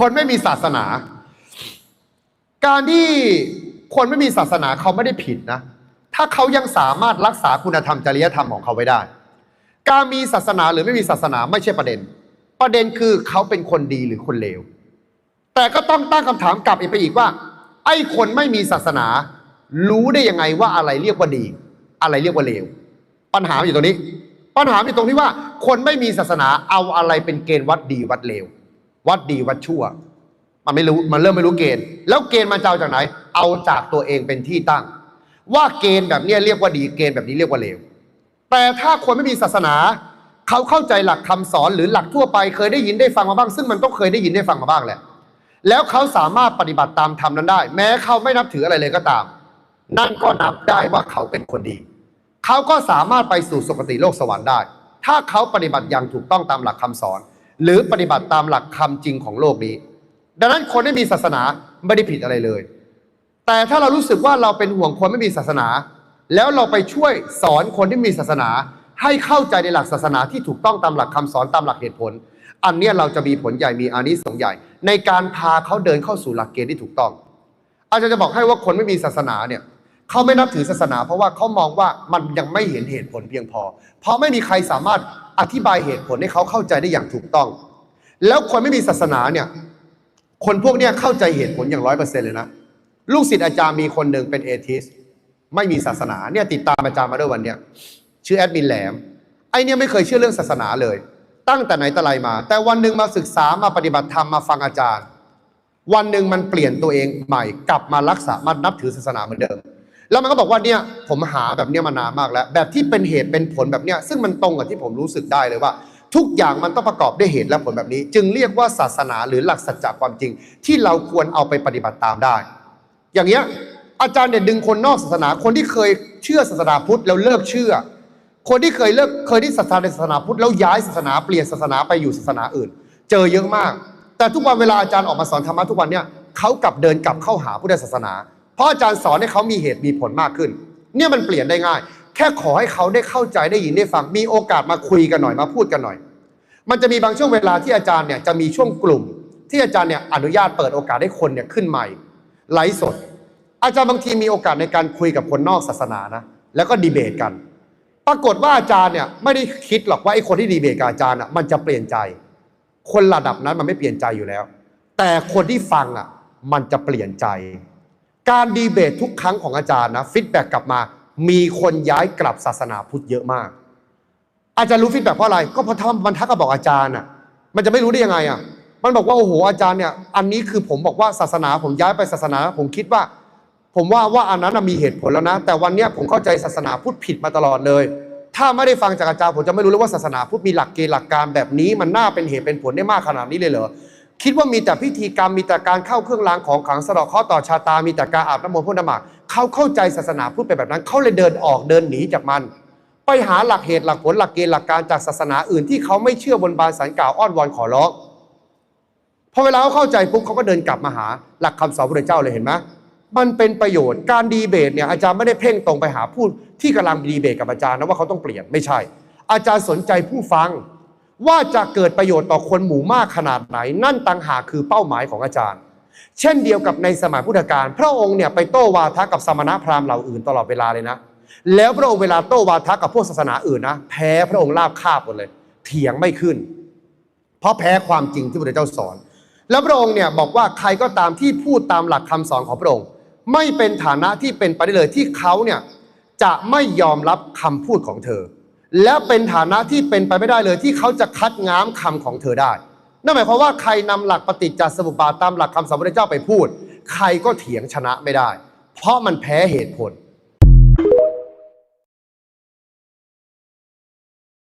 คนไม่มีศาสนา การที่คนไม่มีศาสนาเขาไม่ได้ผิดนะ ถ้าเขายังสามารถรักษาคุณธรรมจริยธรรมของเขาไว้ได้ การมีศาสนาหรือไม่มีศาสนาไม่ใช่ประเด็น ประเด็นคือเขาเป็นคนดีหรือคนเลว แต่ก็ต้องตั้งคำถามกลับอีกไปอีกว่า ไอ้คนไม่มีศาสนา รู้ได้ยังไงว่าอะไรเรียกว่าดี อะไรเรียกว่าเลว ปัญหาอยู่ตรงนี้ ปัญหาอยู่ตรงที่ว่า คนไม่มีศาสนาเอาอะไรเป็นเกณฑ์วัดดีวัดเลว วัดดีวัดชั่ว มันไม่รู้มันเริ่มไม่รู้เกณฑ์ แล้วเกณฑ์มันจะเอาจากไหน เอาจากตัวเองเป็นที่ตั้ง ว่าเกณฑ์แบบนี้เรียกว่าดีเกณฑ์แบบนี้เรียกว่าเลวแต่ถ้าคนไม่มีศาสนาเขาเข้าใจหลักคำสอนหรือหลักทั่วไป เคยได้ยินได้ฟังมาบ้าง ซึ่งมันต้องเคยได้ยินได้ฟังมาบ้างแหละแล้วเขาสามารถปฏิบัติตามธรรมนั้นได้ แม้เขาไม่นับถืออะไรเลยก็ตาม นั่นก็นับได้ว่าเขาเป็นคนดี เขาก็สามารถไปสู่สุคติโลกสวรรค์ได้ ถ้าเขาปฏิบัติอย่างถูกต้องตามหลักคำสอน หรือปฏิบัติตามหลักคำจริงของโลกนี้ ดังนั้นคนไม่มีศาสนาไม่ได้ผิดอะไรเลย แต่ถ้าเรารู้สึกว่าเราเป็นห่วงคนไม่มีศาสนา แล้วเราไปช่วยสอนคนที่มีศาสนา ให้เข้าใจในหลักศาสนาที่ถูกต้องตามหลักคำสอนตามหลักเหตุผล อันนี้เราจะมีผลใหญ่มีอานิสงส์ใหญ่ ในการพาเขาเดินเข้าสู่หลักเกณฑ์ที่ถูกต้อง อาจารย์จะบอกให้ว่าคนไม่มีศาสนาเนี่ยเขาไม่นับถือศาสนา เพราะว่าเขามองว่ามันยังไม่เห็นเหตุผลเพียงพอ เพราะไม่มีใครสามารถ อธิบายเหตุผลให้เขาเข้าใจได้อย่างถูกต้อง แล้วคนไม่มีศาสนาเนี่ย คนพวกเนี้ยเข้าใจเหตุผลอย่างร้อยเปอร์เซ็นต์เลยนะ ลูกศิษย์อาจารย์มีคนหนึ่งเป็นเอทิส ไม่มีศาสนาเนี่ยติดตามอาจารย์มาด้วยวันเนี้ยชื่อแอดมินแหลม ไอเนี่ยไม่เคยเชื่อเรื่องศาสนาเลย ตั้งแต่ไหนแต่ไรมา แต่วันหนึ่งมาศึกษามาปฏิบัติธรรมมาฟังอาจารย์ วันหนึ่งมันเปลี่ยนตัวเองใหม่ กลับมารักษามานับถือศาสนาเหมือนเดิม แล้วมันก็บอกว่าเนี่ยผมหาแบบเนี้ยมานานมากแล้ว แบบที่เป็นเหตุเป็นผลแบบเนี้ยซึ่งมันตรงกับที่ผมรู้สึกได้เลยว่า ทุกอย่างมันต้องประกอบด้วยเหตุและผลแบบนี้ จึงเรียกว่าศาสนาหรือหลักสัจจะความจริง ที่เราควรเอาไปปฏิบัติตามได้ อย่างเงี้ยอาจารย์เนี่ยดึงคนนอกศาสนาคนที่เคยเชื่อศาสนาพุทธแล้วเลิกเชื่อ คนที่เคยเลิกเคยที่ศรัทธาในศาสนาพุทธแล้วย้ายศาสนาเปลี่ยนศาสนาไปอยู่ศาสนาอื่น เจอเยอะมาก แต่ทุกวันเวลาอาจารย์ออกมาสอนธรรมะทุกวันเนี่ยเขากลับเดินกลับเข้าหาพุทธศาสนา เพราะอาจารย์สอนให้เขามีเหตุมีผลมากขึ้น เนี่ยมันเปลี่ยนได้ง่าย แค่ขอให้เขาได้เข้าใจได้ยินได้ฟัง มีโอกาสมาคุยกันหน่อยมาพูดกันหน่อย มันจะมีบางช่วงเวลาที่อาจารย์เนี่ยจะมีช่วงกลุ่ม ที่อาจารย์เนี่ยอนุญาตเปิดโอกาสให้คนเนี่ยขึ้นใหม่ไลฟ์สด อาจารย์บางทีมีโอกาสในการคุยกับคนนอกศาสนานะแล้วก็ดีเบตกัน ปรากฏว่าอาจารย์เนี่ยไม่ได้คิดหรอกว่าไอ้คนที่ดีเบตกับอาจารย์อะมันจะเปลี่ยนใจ คนระดับนั้นมันไม่เปลี่ยนใจอยู่แล้ว แต่คนที่ฟังอะมันจะเปลี่ยนใจ การดีเบตทุกครั้งของอาจารย์นะฟีดแบ็กกลับมา มีคนย้ายกลับศาสนาพุทธเยอะมาก อาจารย์รู้ฟีดแบ็กเพราะอะไร ก็เพราะถ้ามันทักก็บอกอาจารย์อะ มันจะไม่รู้ได้ยังไงอะ มันบอกว่าโอ้โหอาจารย์เนี่ย อันนี้คือผมบอกว่าศาสนาผมย้ายไปศาสนา ผมคิดว่า ผมว่าว่าอันนั้นมีเหตุผลแล้วนะ แต่วันเนี้ยผมเข้าใจศาสนาพุทธผิดมาตลอดเลย ถ้าไม่ได้ฟังจากอาจารย์ผมจะไม่รู้เลยว่าศาสนาพุทธมีหลักเกณฑ์หลักการแบบนี้ มันน่าเป็นเหตุเป็นผลได้มากขนาดนี้เลยเหรอ คิดว่ามีแต่พิธีกรรมมีแต่การเข้าเครื่องรางของขลังสะเดอกข้อต่อชาตา มีแต่การอาบน้ำมนต์พ่นน้ำหมากเขาเข้าใจศาสนาพุทธไปแบบนั้น เขาเลยเดินออกเดินหนีจากมัน ไปหาหลักเหตุหลักผลหลักเกณฑ์หลักการจากศาสนาอื่นที่เขาไม่เชื่อบนบานสันกล่าวอ้อนวอนขอร้องพอเวลาเขาเข้าใจปุ๊บเขาก็เดินกลับมาหาหลักคำสอนพระเจ้าเลยเห็นไหมมันเป็นประโยชน์การดีเบตเนี่ยอาจารย์ไม่ได้เพ่งตรงไปหาผู้ที่กำลังดีเบตกับอาจารย์นะว่าเขาต้องเปลี่ยนไม่ใช่ อาจารย์สนใจผู้ฟัง ว่าจะเกิดประโยชน์ต่อคนหมู่มากขนาดไหน นั่นต่างหากคือเป้าหมายของอาจารย์ เช่นเดียวกับในสมัยพุทธกาลพระองค์เนี่ยไปโต้วาทะกับสมณพราหมณ์เหล่าอื่นตลอดเวลาเลยนะ แล้วพระองค์เวลาโต้วาทะกับพวกศาสนาอื่นนะแพ้พระองค์ราบคาบหมดเลย เถียงไม่ขึ้น เพราะแพ้ความจริงที่พระเจ้าสอน แล้วพระองค์เนี่ยบอกว่าใครก็ตามที่พูดตามหลักคำสอนของพระองค์ ไม่เป็นฐานะที่เป็นไปได้เลยที่เขาเนี่ยจะไม่ยอมรับคำพูดของเธอ และเป็นฐานะที่เป็นไปไม่ได้เลย ที่เขาจะคัดง้ามคำของเธอได้ นั่นหมายความว่าใครนำหลักปฏิจจสมุปบาทตามหลักคำสอนพระพุทธเจ้าไปพูด ใครก็เถียงชนะไม่ได้ เพราะมันแพ้เหตุผล